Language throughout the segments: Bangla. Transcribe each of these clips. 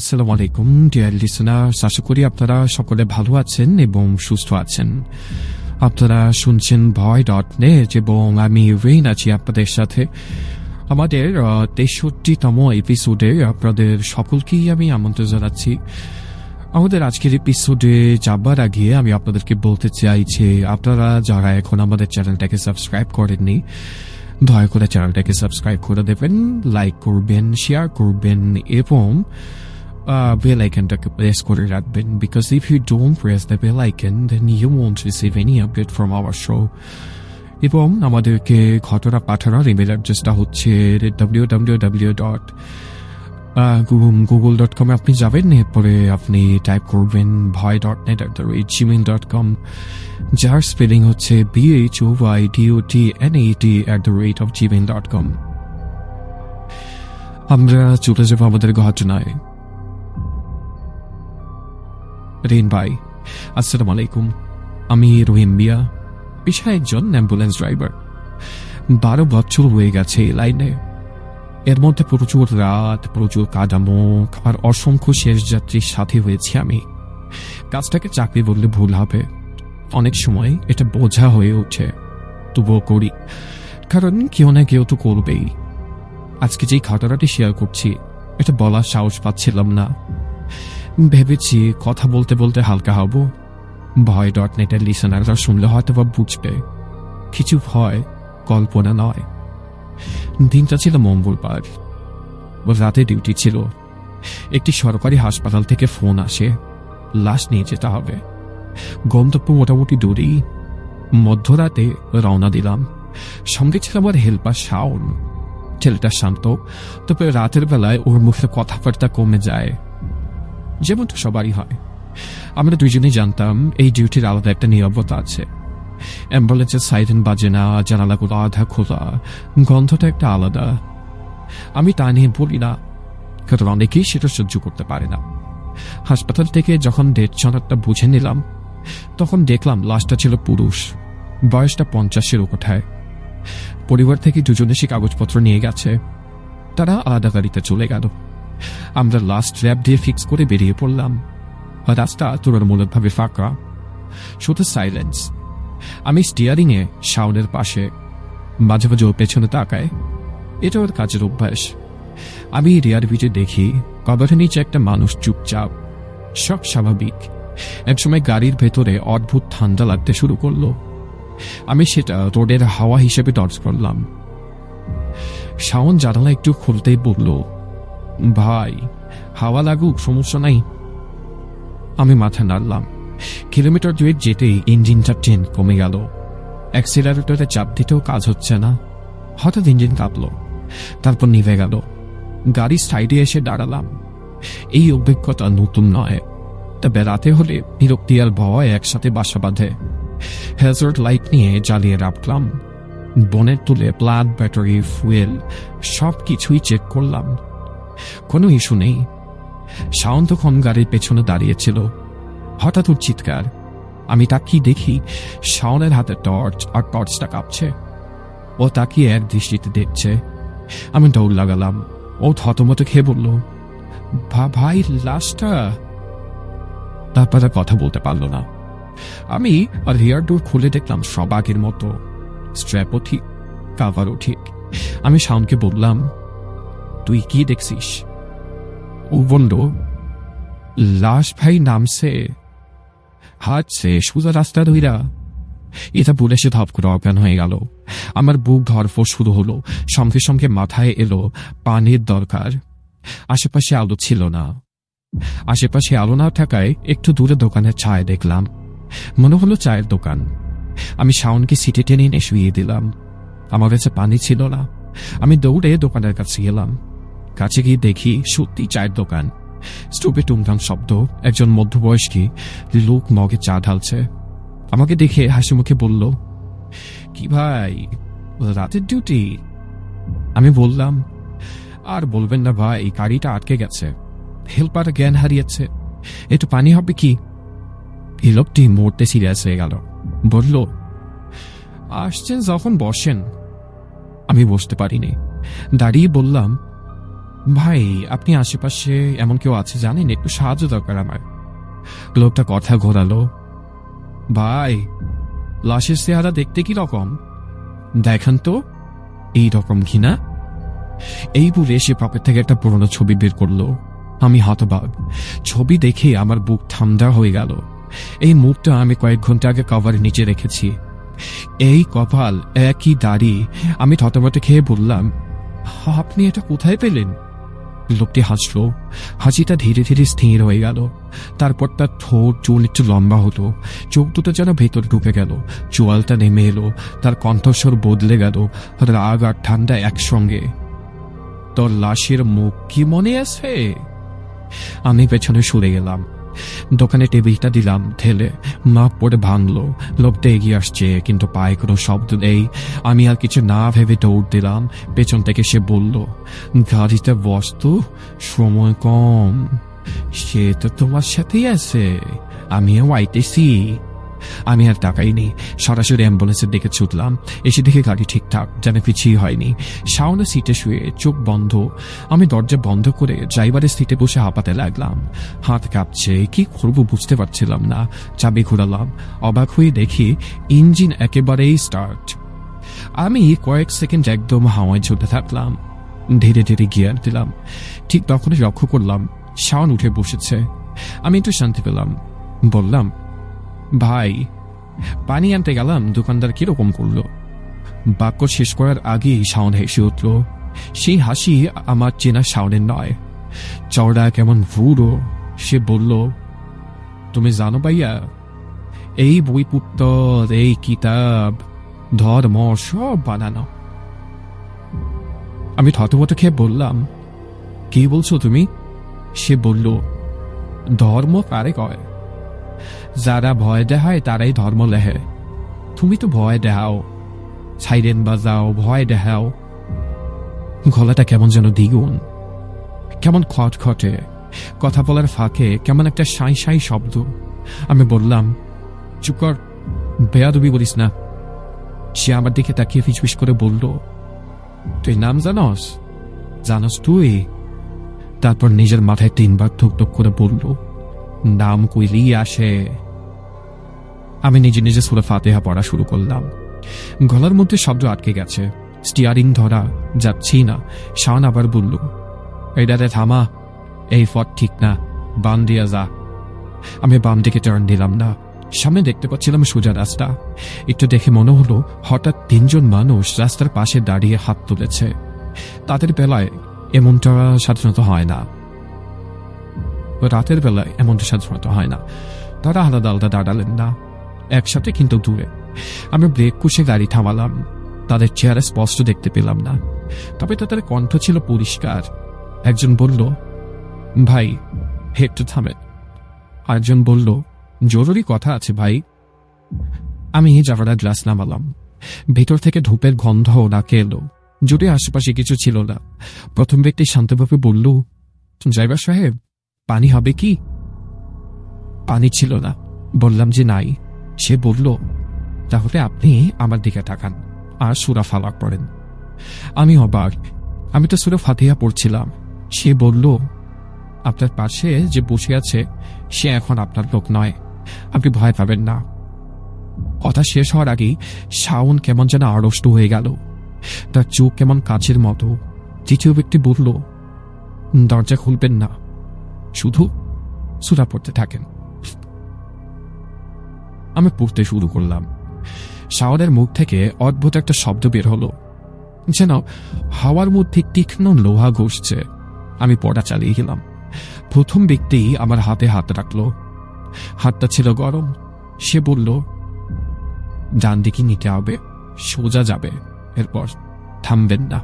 আসসালামু আলাইকুম ডিয়ার লিসনার্স আশা করি আপনারা সকলে ভালো আছেন এবং সুস্থ আছেন। আপনারা শুনছেন ভয় ডট নেট এবং আমি রেইন আছি আপনাদের সাথে। আমাদের তেষট্টিতম এপিসোডে আপনাদের সকলকেই আমি আমন্ত্রণ জানাচ্ছি। আমাদের আজকের এপিসোডে যাবার আগে আমি আপনাদেরকে বলতে চাই যে আপনারা যারা এখন আমাদের চ্যানেলটাকে সাবস্ক্রাইব করেননি, দয়া করে চ্যানেলটাকে সাবস্ক্রাইব করে দেবেন লাইক করবেন শেয়ার করবেন এবং বেল আইকনটাকে প্রেস করে রাখবেন because if you don't press the bell icon then you won't receive any update from our show এবং আমাদেরকে ঘটনা পাঠানোর ইমেল অ্যাড্রেসটা হচ্ছে W W W dot Google dot কমে আপনি যাবেন, এরপরে আপনি টাইপ করবেন ভয় dot net at the rate gmail dot com যার স্পেলিং হচ্ছে B H O Y D O T N E T at the rate of gmail dot com আমরা চলে যাব আমাদের ঘটনায়। রেন ভাই, আসসালামু আলাইকুম। আমি রহিম মিয়া, পেশায় একজন অ্যাম্বুলেন্স ড্রাইভার। বারো বছর হয়ে গেছে এই লাইনে। এর মধ্যে প্রচুর রাত, প্রচুর কাদামুখ আর অসংখ্য শেষ যাত্রীর সাথে হয়েছি আমি। কাজটাকে চাকরি বললে ভুল হবে। অনেক সময় এটা বোঝা হয়ে ওঠে। তবুও করি। কারণ কেউ না কেউ তো করবেই। আজকে যেই ঘটনাটি শেয়ার করছি, এটা বলার সাহস পাচ্ছিলাম না। ভেবেছি কথা বলতে বলতে হালকা হব। ভয় ডট নেটের লিসনাররা শুনলে হয়তো বা বুঝবে। কিছু ভয় কল্পনা নয়। দিনটা ছিল মঙ্গলবার। রাতে ডিউটি ছিল। একটি সরকারি হাসপাতাল থেকে ফোন আসে। লাশ নিয়ে যেতে হবে। গন্তব্য মোটামুটি দূরেই। মধ্যরাতে রওনা দিলাম। সঙ্গে ছিল আমার হেল্পার শাওন। ছেলেটা শান্ত, তবে রাতের বেলায় ওর মুখে কথাবার্তা কমে যায়। যেমনটা সবারই হয়। আমরা দুইজনেই জানতাম, এই ডিউটির আলাদা একটা নিরবতা আছে। অ্যাম্বুলেন্সের সাইরেন বাজে না, জানালাগুলো আধা খোলা, গন্ধটা একটা আলাদা। আমি তা নিয়ে বলি না, কারণ অনেকেই সেটা সহ্য করতে পারে না। হাসপাতাল থেকে যখন ডেট সনারটা বুঝে নিলাম, তখন দেখলাম লাশটা ছিল পুরুষ, বয়সটা পঞ্চাশের কোঠায় পরিবার থেকে দুজনে সে কাগজপত্র নিয়ে গেছে। তারা আলাদা গাড়িতে চলে গেল। আমরা লাস্ট র্যাপ দিয়ে ফিক্স করে বেরিয়ে পড়লাম। রাস্তা তুলনামূলকভাবে ফাঁকা। শুধু সাইলেন্স আমি স্টিয়ারিংয়ে শাওনের পাশে। মাঝে মাঝে ওর পেছনে তাকায়। এটা ওর কাজের অভ্যাস। আমি রিয়ার ভিজে দেখি, কবরের নিচে একটা মানুষ চুপচাপ। সব স্বাভাবিক। একসময় গাড়ির ভেতরে অদ্ভুত ঠান্ডা লাগতে শুরু করল। আমি সেটা রোডের হাওয়া হিসেবে টর্চ করলাম। শাওন জানালা একটু খুলতেই বলল ভাই, হাওয়া লাগুক, সমস্যা নাই। আমি মাথা নাড়লাম। কিলোমিটার দুয়েক যেতেই ইঞ্জিনটা ট্রেন কমে গেল। অ্যাক্সিলারেটরে চাপ দিতেও কাজ হচ্ছে না। হঠাৎ ইঞ্জিন কাঁপল। তারপর নিভে গেল। গাড়ি সাইডে এসে দাঁড়ালাম। এই অভিজ্ঞতা নতুন নয়। তবে রাতে হলে বিরক্তি আর ভয় একসাথে বাসা বাঁধে। হ্যাজার্ড লাইট নিয়ে জ্বালিয়ে রাখলাম। বনের তুলে প্লাগ ব্যাটারি ফুয়েল সব কিছুই চেক করলাম। কোনো ইস্যু নেই। শাওন তখন গাড়ির পেছনে দাঁড়িয়েছিল। হঠাৎ ওর চিৎকার। আমি তাকিয়ে দেখি শাওনের হাতে টর্চ আর টর্চটা কাঁপছে। ও তাকিয়ে এক দৃষ্টিতে দেখছে। আমি দৌড় লাগালাম। ও থতমত খেয়ে বলল, "ভা- ভাই, লাশটা? তারপর আর কথা বলতে পারল না। আমি আর হেয়ার ডোর খুলে দেখলাম সব আগের মতো। স্ট্র্যাপও ঠিক, কাভারও ঠিক। আমি শাওনকে বললাম তুই কি দেখছিস? ও বলল, লাশ ভাই নামছে হাঁটছে সোজা রাস্তা ধইরা। এটা বলে সে ধপ করে অজ্ঞান হয়ে গেল। আমার বুক ধরফর শুরু হলো, সঙ্গে সঙ্গে মাথায় এলো পানির দরকার। আশেপাশে আলো ছিল না। আশেপাশে আলো না থাকায় একটু দূরে দোকানের ছায় দেখলাম। মনে হলো চায়ের দোকান। আমি শাওনকে সিটে টেনে এনে শুয়ে দিলাম। আমার কাছে পানি ছিল না। আমি দৌড়ে দোকানের কাছে গেলাম। কাছে গিয়ে দেখি সত্যি চায়ের দোকান। স্টোভে টুংটাং শব্দ, একজন মধ্যবয়স্কী লোক মগে চা ঢালছে। আমাকে দেখে হাসি মুখে বলল, কি ভাই, রাতের ডিউটি আমি বললাম, আর বলবেন না ভাই গাড়িটা আটকে গেছে। হেল্পার জ্ঞান হারিয়েছে। একটু পানি হবে কি? এই লোকটি মরতে সিরিয়াস হয়ে গেল। বলল, আসছেন যখন বসেন। আমি বসতে পারিনি। দাঁড়িয়ে বললাম ভাই, আপনি আশেপাশে এমন কেউ আছে জানেন? একটু সাহায্য দরকার আমার। লোকটা কথা ঘোরালো। ভাই, লাশের চেহারা দেখতে কি রকম? দেখান তো, এই রকম ঘিনা এই বুড়ে সে পকেট থেকে একটা পুরনো ছবি বের করল। আমি হতবাক। ছবি দেখে আমার বুক ঠান্ডা হয়ে গেল। এই মুখটা আমি কয়েক ঘণ্টা আগে কভারের নিচে রেখেছি। এই কপাল, একই দাড়ি। আমি থতমতে খেয়ে বললাম, আপনি এটা কোথায় পেলেন? লোকটি হাসলো। হাসিটা ধীরে ধীরে স্থির হয়ে গেল। তারপর তার ঠোঁট, চুল একটু লম্বা হতো। চোখ দুটো যেন ভেতর ঢুকে গেল। চোয়ালটা নেমে এলো। তার কণ্ঠস্বর বদলে গেল। রাগ আর ঠান্ডা একসঙ্গে। তোর লাশের মুখ কি মনে আছে? আমি পেছনে সরে গেলাম। দোকানে টেবিলটা দিলাম, ঠেলে মাপ পড়ে ভাঙলো। লোকটা এগিয়ে আসছে, কিন্তু পায়ে কোনো শব্দ নেই। আমি আর কিছু না ভেবে দৌড় দিলাম, পেছন থেকে সে বলল, গাড়িতে বসতো সময় কম। সে তো তোমার সাথেই আছে। আমিও আইতেছি। আমি আর তাকাইনি। সরাসরি অ্যাম্বুলেন্সের দিকে ছুটলাম। এসে দেখে গাড়ি ঠিকঠাক, যেন পিছিয়ে হয়নি। শাওনা সিটে শুয়ে চোখ বন্ধ। আমি দরজা বন্ধ করে ড্রাইভারের সিটে বসে হাঁপাতে লাগলাম। হাত কাঁপছে, কি করব বুঝতে পারছিলাম না। চাবি ঘোরালাম, অবাক হয়ে দেখি ইঞ্জিন একেবারেই স্টার্ট। আমি কয়েক সেকেন্ড একদম হাওয়ায় ঝুলতে থাকলাম। ধীরে ধীরে গিয়ার দিলাম। ঠিক তখনই লক্ষ্য করলাম, শাওন উঠে বসেছে। আমি একটু শান্তি পেলাম। বললাম ভাই, পানি আনতে গেলাম, দোকানদার কীরকম করল? বাক্য শেষ করার আগেই শাওন হেসে উঠল, সেই হাসি আমার চেনা শাওনের নয়। চওড়া কেমন ভুরো। সে বলল, তুমি জানো ভাইয়া, এই বই পুত্তর, এই কিতাব, ধর্ম সব বানানো। আমি থতমত খেয়ে বললাম, কি বলছো তুমি? সে বলল, ধর্ম কারে কয়? যারা ভয় দেখায় তারাই ধর্ম লেহে। তুমি তো ভয় দেখাও। সাইরেন বাজাও, ভয় দেখাও। গলাটা কেমন যেন দ্বিগুণ। কেমন খটখটে। কথা বলার ফাঁকে কেমন একটা সাই সাই শব্দ। আমি বললাম, চুপ কর, বেয়াদবি বলিস না। সে আমার দিকে তাকিয়ে ফিসফিস করে বলল, তুই নাম জানস? জানস তুই? তারপর নিজের মাথায় তিনবার থুক করে বলল, নাম কইলি আসে। আমি নিজে নিজে সুরে ফাতেহা পড়া শুরু করলাম। গলার মধ্যে শব্দ আটকে গেছে। স্টিয়ারিং ধরা যাচ্ছি না। শান আবার বলল এইটাতে থামা। এই পথ ঠিক না। বাম দিয়া যা। আমি বাম দিকে টার্ন দিলাম না। সামনে দেখতে পাচ্ছিলাম সোজা রাস্তা। একটু দেখে মনে হলো, হঠাৎ তিনজন মানুষ রাস্তার পাশে দাঁড়িয়ে হাত তুলেছে। তাদের বেলায় এমনটা সাধারণত হয় না। রাতের বেলায় এমনটা সাধারণত হয় না। তারা আলাদা আলাদা দাঁড়ালেন না। একসাথে কিন্তু দূরে। আমি ব্রেক কুশে গাড়ি থামালাম। তাদের চেহারা স্পষ্ট দেখতে পেলাম না। তবে তাদের কণ্ঠ ছিল পরিষ্কার। একজন বলল, ভাই হেডটা থামেন। আরেকজন বলল, জরুরি কথা আছে ভাই। আমি জাফারা গ্লাস নামালাম। ভেতর থেকে ধূপের গন্ধ নাকে এলো। যদি আশেপাশে কিছু ছিল না। প্রথম ব্যক্তি শান্তভাবে বলল, ড্রাইভার সাহেব, পানি হবে কি? পানি ছিল না। বললাম যে নাই। সে বলল, তাহলে আপনি আমার দিকে তাকান আর সুরা ফালাক পড়েন। আমি অবাক, আমি তো সুরা ফাতিহা পড়ছিলাম। সে বলল, আপনার পাশে যে বসে আছে, সে এখন আপনার লোক নয়। আপনি ভয় পাবেন না। কথা শেষ হওয়ার আগেই শাওন কেমন যেন আড়ষ্ট হয়ে গেল। তার চোখ কেমন কাচের মতো। তৃতীয় ব্যক্তি বলল, দরজা খুলবেন না। শুধু সুরা পড়তে থাকেন। আমি পড়তে শুরু করলাম। শাওনের মুখ থেকে অদ্ভুত একটা শব্দ বের হলো। যেন হাওয়ার মধ্যে তীক্ষ্ণ লোহা ঘষছে। আমি পড়া চালিয়ে গেলাম। প্রথম ব্যক্তি আমার হাতে হাত রাখল। হাতটা ছিল গরম। সে বলল, ডান দিকে নিতে হবে, সোজা যাবে। এরপর থামবেন না।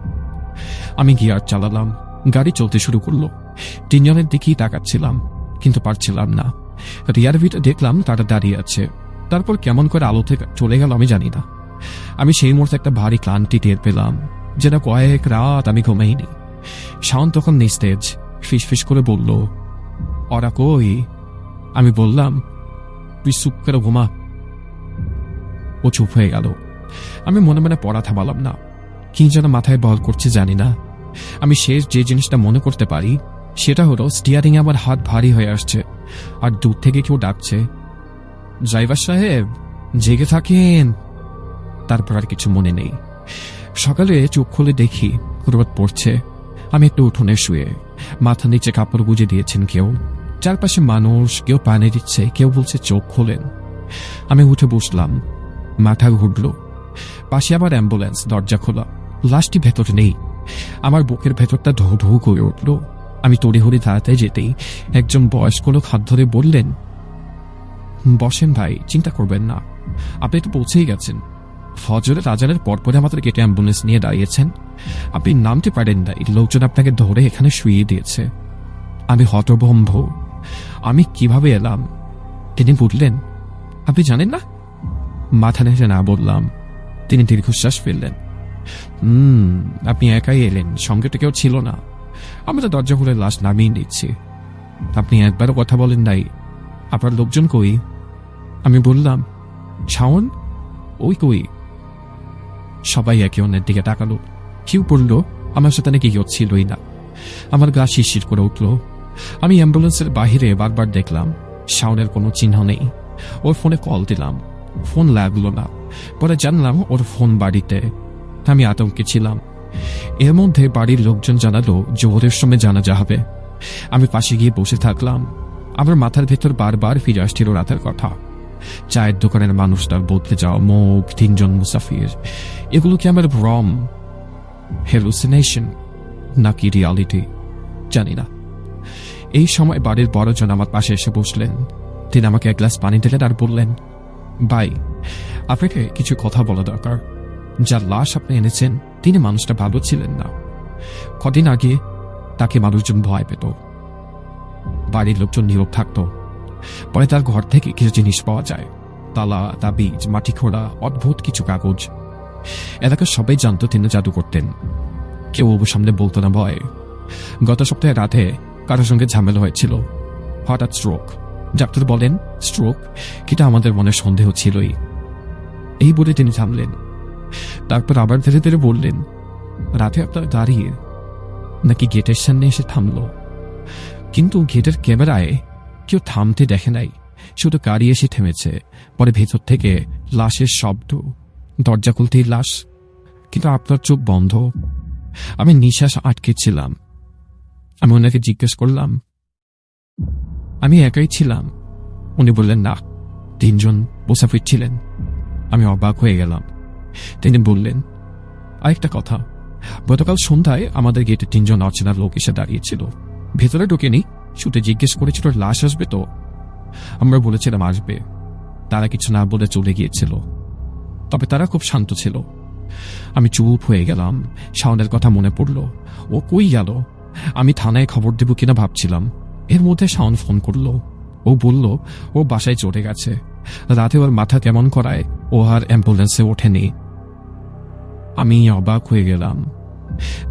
আমি গিয়ার চালালাম। গাড়ি চলতে শুরু করল। তিনজনের দিকেই তাকাচ্ছিলাম, কিন্তু পারছিলাম না। রিয়ার ভিটে দেখলাম তারা দাঁড়িয়ে আছে। তারপর কেমন করে আলো থেকে চলে গেল আমি জানি না। আমি সেই মুহূর্তে একটা ভারী ক্লান্তি টের পেলাম, যেন কয়েক রাত আমি ঘুমাইনি। শাওন তখন নিস্তেজ ফিস করে বলল, ওরা কই? আমি বললাম, তুই চুপ করে ঘুমা। ও চুপ হয়ে গেল। আমি মনে মনে পড়া থামালাম না। কি যেন মাথায় বল করছে জানি না। আমি শেষ যে জিনিসটা মনে করতে পারি, সেটা হলো স্টিয়ারিং আমার হাত ভারী হয়ে আসছে, আর দূর থেকে কেউ ডাকছে ড্রাইভার সাহেব, জেগে থাকেন। তারপর আর কিছু মনে নেই। সকালে চোখ খুলে দেখি রোদ পড়ছে। আমি একটু উঠোনে শুয়ে, মাথা নিচে কাপড় গুজে দিয়েছেন কেউ। চারপাশে মানুষ, কেউ পানি দিচ্ছে, কেউ বলছে চোখ খোলেন। আমি উঠে বসলাম, মাথা ঘুরল। পাশে আবার অ্যাম্বুলেন্স, দরজা খোলা। লাশটি ভেতর নেই। আমার বুকের ভেতরটা ধৌ ধৌ করে উঠল। আমি তড়িহড়ি তাড়াতাড়ি যেতেই একজন বয়স্ক লোক হাত ধরে বললেন বসেন ভাই, চিন্তা করবেন না। আপনি তো পৌঁছেই গেছেন। ফজরের আজানের পরপরে আমাদের গেটে অ্যাম্বুলেন্স নিয়ে দাঁড়িয়েছেন। আপনি নামতে পারেন নাই লোকজন আপনাকে ধরে এখানে শুয়ে দিয়েছে। আমি হতভম্ব। আমি কীভাবে এলাম? তিনি বললেন, আপনি জানেন না? মাথা নেড়ে না বললাম। তিনি দীর্ঘশ্বাস ফেললেন। হুম আপনি একাই এলেন, সঙ্গে তো কেউ ছিল না। আমি তো দরজা খুলে লাশ নামিয়ে নিচ্ছি। আপনি একবারও কথা বলেন নাই। আপনার লোকজন কই? আমি বললাম, শাওন, ওই কই? সবাই একে অন্যের দিকে তাকালো। কেউ পড়ল আমার সাথে নাকি কেউ ছিলই না। আমার গা শিরশির করে উঠল। আমি অ্যাম্বুলেন্সের বাহিরে বারবার দেখলাম, শাওনের কোনো চিহ্ন নেই। ওর ফোনে কল দিলাম, ফোন লাগল না। পরে জানলাম ওর ফোন বাড়িতে। আমি আতঙ্কে ছিলাম। এর মধ্যে বাড়ির লোকজন জানালো জোহরের সময় জানাজা হবে। আমি পাশে গিয়ে বসে থাকলাম। আমার মাথার ভেতর বারবার ফিরে আসছিল রাতের কথা। চায়ের দোকানের মানুষটা বদলে যাওয়া মুখ তিনজন মুসাফির, এগুলো কি আমার ভ্রম হেলুসিনেশন নাকি রিয়ালিটি জানি না। এই সময় বাড়ির বড়জন আমার পাশে এসে বসলেন। তিনি আমাকে এক গ্লাস পানি দিলেন আর বললেন, ভাই, আপনাকে কিছু কথা বলা দরকার। যার লাশ আপনি এনেছেন, তিনি মানুষটা ভালো ছিলেন না। কদিন আগে তাকে মানুষজন ভয় পেত। বাড়ির লোকজন নীরব থাকত। পরে তার ঘর থেকে কিছু জিনিস পাওয়া যায়। তালা, তাবিজ মাটি খোড়া অদ্ভুত কিছু কাগজ। এলাকার সবাই জানত তিনি জাদু করতেন। কেউ ওর সামনে বলতো না ভয়। গত সপ্তাহে রাতে কারোর সঙ্গে ঝামেলা হয়েছিল। হঠাৎ স্ট্রোক ডাক্তার বলেন স্ট্রোক কিটা আমাদের মনে সন্দেহ ছিলই। এই বলে তিনি থামলেন। তারপর আবার ধীরে ধীরে বললেন, রাতে আপনার দাঁড়িয়ে নাকি গেটের সামনে এসে থামল। কিন্তু গেটের ক্যামেরায় কেউ থামতে দেখে নাই। শুধু গাড়ি এসে থেমেছে, পরে ভেতর থেকে লাশের শব্দ। দরজা খুলতেই লাশ, কিন্তু আপনার চোখ বন্ধ। আমি নিঃশ্বাস আটকে ছিলাম আমি ওনাকে জিজ্ঞেস করলাম, আমি একাই ছিলাম? উনি বললেন, না, তিনজন মুসাফির ছিলেন। আমি অবাক হয়ে গেলাম। তিনি বললেন, আরেকটা কথা, গতকাল সন্ধ্যায় আমাদের গেটে তিনজন অচেনা লোক এসে দাঁড়িয়েছিল। ভেতরে ঢোকেনি শুধু জিজ্ঞেস করেছিল, লাশ আসবে তো? আমরা বলেছিলাম আসবে। তারা কিছু না বলে চলে গিয়েছিল। তবে তারা খুব শান্ত ছিল। আমি চুপ হয়ে গেলাম। শাওনের কথা মনে পড়ল। ও কই গেল? আমি থানায় খবর দেব কিনা ভাবছিলাম। এর মধ্যে শাওন ফোন করল। ও বলল, ও বাসায় চলে গেছে। রাতে ওর মাথা কেমন করায়, ও আর অ্যাম্বুলেন্সে ওঠেনি। আমি অবাক হয়ে গেলাম।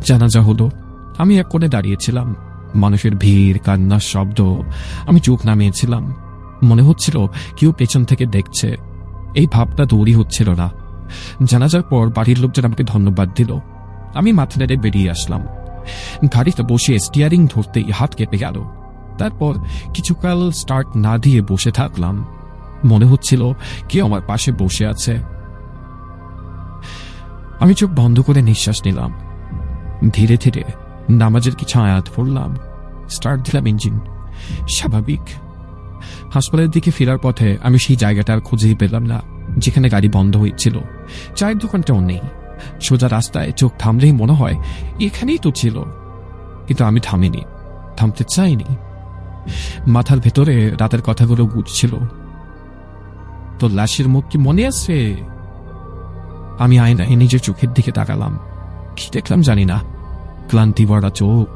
জানাজা হলো। আমি এক কোণে দাঁড়িয়েছিলাম। মানুষের ভিড়, কান্নার শব্দ, আমি চোখ নামিয়েছিলাম। মনে হচ্ছিল কেউ পেছন থেকে দেখছে। এই ভাবটা তৈরি হচ্ছিল না। জানাজার পর বাড়ির লোকজন আমাকে ধন্যবাদ দিল। আমি মাথা নেড়ে বেরিয়ে আসলাম। গাড়িতে বসে স্টিয়ারিং ধরতেই হাত কেঁপে গেল। তারপর কিছুকাল স্টার্ট না দিয়ে বসে থাকলাম। মনে হচ্ছিল কেউ আমার পাশে বসে আছে। আমি চোখ বন্ধ করে নিঃশ্বাস নিলাম। ধীরে ধীরে নামাজের কিছু আয়াত পড়লাম। স্টার্ট দিলাম ইঞ্জিন স্বাভাবিক হাসপাতালের দিকে ফেরার পথে আমি সেই জায়গাটা আর খুঁজেই পেলাম না, যেখানে গাড়ি বন্ধ হয়েছিল। চায়ের দোকানটাও নেই। সোজা রাস্তায় চোখ থামলেই মনে হয় এখানেই তো ছিল। কিন্তু আমি থামিনি, থামতে চাইনি। মাথার ভেতরে রাতের কথাগুলো গুজছিল। তো লাশের মুখ কি মনে আছে? আমি আয়নায় নিজের চোখের দিকে তাকালাম। কি দেখলাম জানি না। ক্লান্তি ভরা চোখ।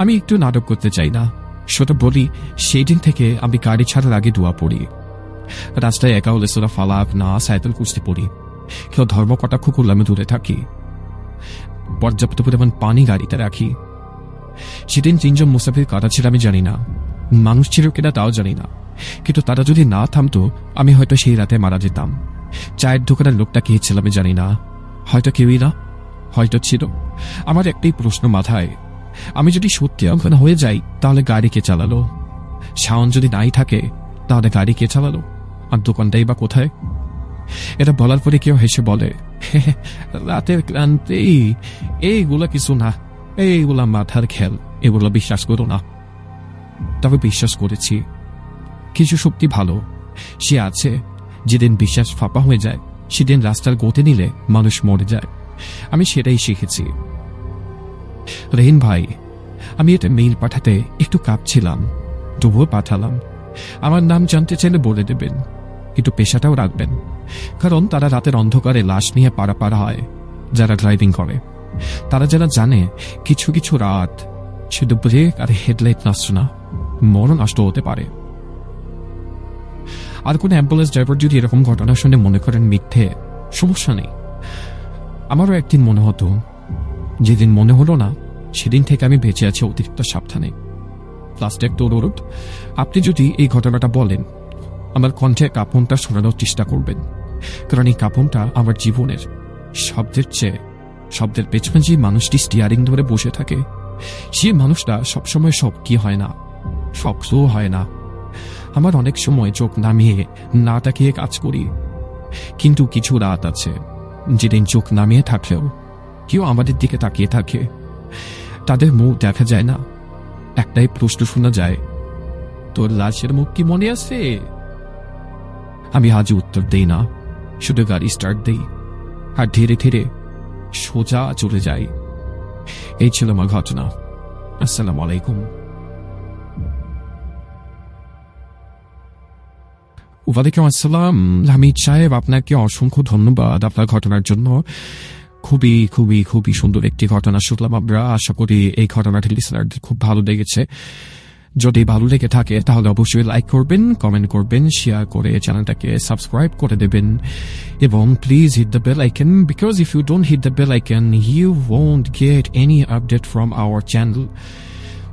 আমি একটু নাটক করতে চাই না। সেটা বলি, সেই দিন থেকে আমি গাড়ি ছাড়ার আগে দোয়া পড়ি। রাস্তায় একা হলে সোরা ফালাক না সাইকেল কুস্তি পড়ি। কেউ ধর্ম কটাক্ষ করলে আমি দূরে থাকি। পর্যাপ্ত পরিমাণ পানি গাড়িতে রাখি। সেদিন তিনজন মুসাফির কাটা ছিল আমি জানি না। মানুষ ছিল কিনা তাও জানি না। কিন্তু তারা যদি না থামতো, আমি হয়তো সেই রাতে মারা যেতাম। চায়ের দোকানের লোকটা কে ছিল আমি জানি না। হয়তো কেউই না, হয়তো ছিল। আমার একটাই প্রশ্ন মাথায় আমি যদি সত্যি অজ্ঞান হয়ে যাই, তাহলে গাড়ি কে চালালো? শাওন যদি নাই থাকে, তাহলে গাড়ি কে চালালো? আর দোকানটাই বা কোথায়? এটা বলার পরে কেউ হেসে বলে রাতের ক্লান্তি, এইগুলা কিছু না, এইগুলা মাথার খেল, এগুলো বিশ্বাস করো না। তবে বিশ্বাস করেছি, কিছু শক্তি ভালো, সে আছে, যেদিন বিশ্বাস ফাঁপা হয়ে যায়, সেদিন রাস্তার গতি নিলে মানুষ মরে যায়। আমি সেটাই শিখেছি। রেহিন ভাই, আমি এটা মেইল পাঠাতে একটু কাঁপছিলাম। তবুও পাঠালাম। আমার নাম জানতে চাইলে বলে দেবেন। কিন্তু পেশাটাও রাখবেন। কারণ তারা রাতের অন্ধকারে লাশ নিয়ে পাড়া হয়, যারা ড্রাইভিং করে। তারা যারা জানে, কিছু কিছু রাত, শুধু ব্রেক আর হেডলাইট নষ্ট না মরণ নষ্ট হতে পারে। আর কোন অ্যাম্বুলেন্স ড্রাইভার যদি এরকম ঘটনা শুনে মনে করেন মিথ্যে, সমস্যা নেই। আমারও একদিন মনে হতো যেদিন মনে হলো না, সেদিন থেকে আমি বেঁচে আছি অতিরিক্ত সাবধানে। লাস্টে একটা অনুরোধ, আপনি যদি এই ঘটনাটা বলেন, আমার কণ্ঠে কাপনটা শোনানোর চেষ্টা করবেন। কারণ এই কাপনটা আমার জীবনের শব্দের চেয়ে, শব্দের পেছনে যে মানুষটি স্টিয়ারিং ধরে বসে থাকে, সে মানুষটা সবসময় সব কি হয় না শক্তও হয় না। আমার অনেক সময় চোখ নামিয়ে না তাকিয়ে কাজ করি। কিন্তু কিছু রাত আছে, যেদিন চোখ নামিয়ে থাকলেও কেউ আমাদের দিকে তাকিয়ে থাকে। তাদের মুখ দেখা যায় না। একটাই প্রশ্ন শোনা যায়, তোর লাশের মুখ কি মনে আছে? আমি আজ উত্তর দেই না, শুধু গাড়ি স্টার্ট দেই আর ধীরে ধীরে সোজা চলে যাই। এই ছিল আমার ঘটনা। আসসালামু আলাইকুম। ওয়ালাইকুম আসসালাম। হামিদ সাহেব, আপনাকে অসংখ্য ধন্যবাদ আপনার ঘটনার জন্য। খুবই খুবই খুবই সুন্দর একটি ঘটনা শুনলাম আমরা। আশা করি এই ঘটনাটি লিসনারদের খুব ভালো লেগেছে। যদি ভালো লেগে থাকে, তাহলে অবশ্যই লাইক করবেন কমেন্ট করবেন শেয়ার করে চ্যানেলটাকে সাবস্ক্রাইব করে দেবেন। এবং please hit the bell icon because if you don't hit the bell icon you won't get any update from our channel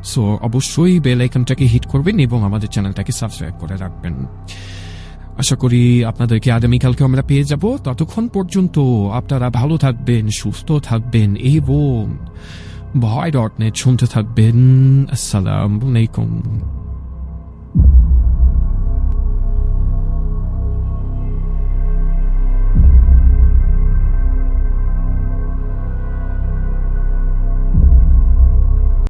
so অবশ্যই বেল আইকনটাকে হিট করবেন এবং আমাদের চ্যানেলটাকে সাবস্ক্রাইব করে রাখবেন। আশা করি আপনাদেরকে আগামীকালকে আমরা পেয়ে যাব। ততক্ষণ পর্যন্ত আপনারা ভালো থাকবেন, সুস্থ থাকবেন এবং ভয় ডট নেট শুনতে থাকবেন। আসসালাম আলাইকুম।